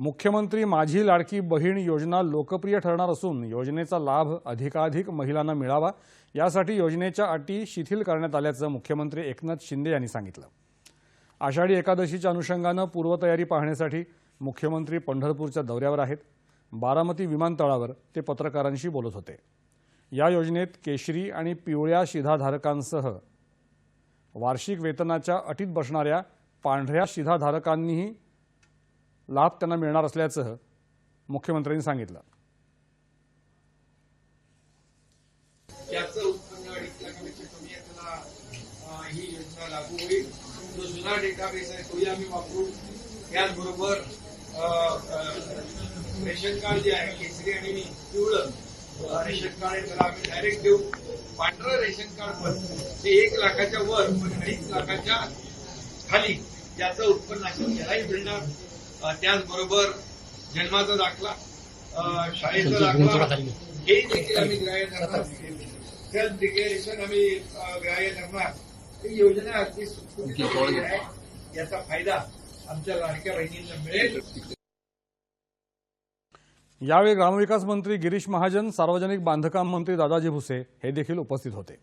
मुख्यमंत्री माझी लाडकी बहीण योजना लोकप्रिय ठरणार असून योजनेचा लाभ अधिकाधिक महिलांना मिळावा यासाठी योजनेच्या अटी शिथिल करण्यात आल्याचं मुख्यमंत्री एकनाथ शिंदे यांनी सांगितलं. आषाढी एकादशीच्या अनुषंगानं पूर्वतयारी पाहण्यासाठी मुख्यमंत्री पंढरपूरच्या दौऱ्यावर आहेत. बारामती विमानतळावर ते पत्रकारांशी बोलत होते. या योजनेत केशरी आणि पिवळ्या शिधाधारकांसह वार्षिक वेतनाच्या अटीत बसणाऱ्या पांढऱ्या शिधाधारकांनीही लाभ त्यांना मिळणार असल्याचं मुख्यमंत्र्यांनी सांगितलं. त्याचं उत्पन्न ही योजना लागू होईल. जो जुना डेटाबेस आहे तोही आम्ही वापरू. त्याचबरोबर रेशन कार्ड जे आहे केसरी आणि पिवळं रेशन कार्ड आहे त्याला आम्ही डायरेक्ट देऊ. पांढरं रेशन कार्ड पण ते एक लाखाच्या वर पण अडीच लाखाच्या खाली त्याचं उत्पन्न असेल त्यालाही मिळणार. त्याचबरोबर जन्माचा दाखला शाळेचा दाखला हे देखील आम्ही ग्राह्य धरणार सेल्फ डिक्लेरेशन आम्ही ग्राह्य धरणार ही योजना अगदी सुटसुटीत आहे. याचा फायदा आमच्या लाडक्या बहिणींना मिळेल. यावेळी ग्रामविकास मंत्री गिरीश महाजन सार्वजनिक बांधकाम मंत्री दादाजी भुसे हे देखील उपस्थित होते.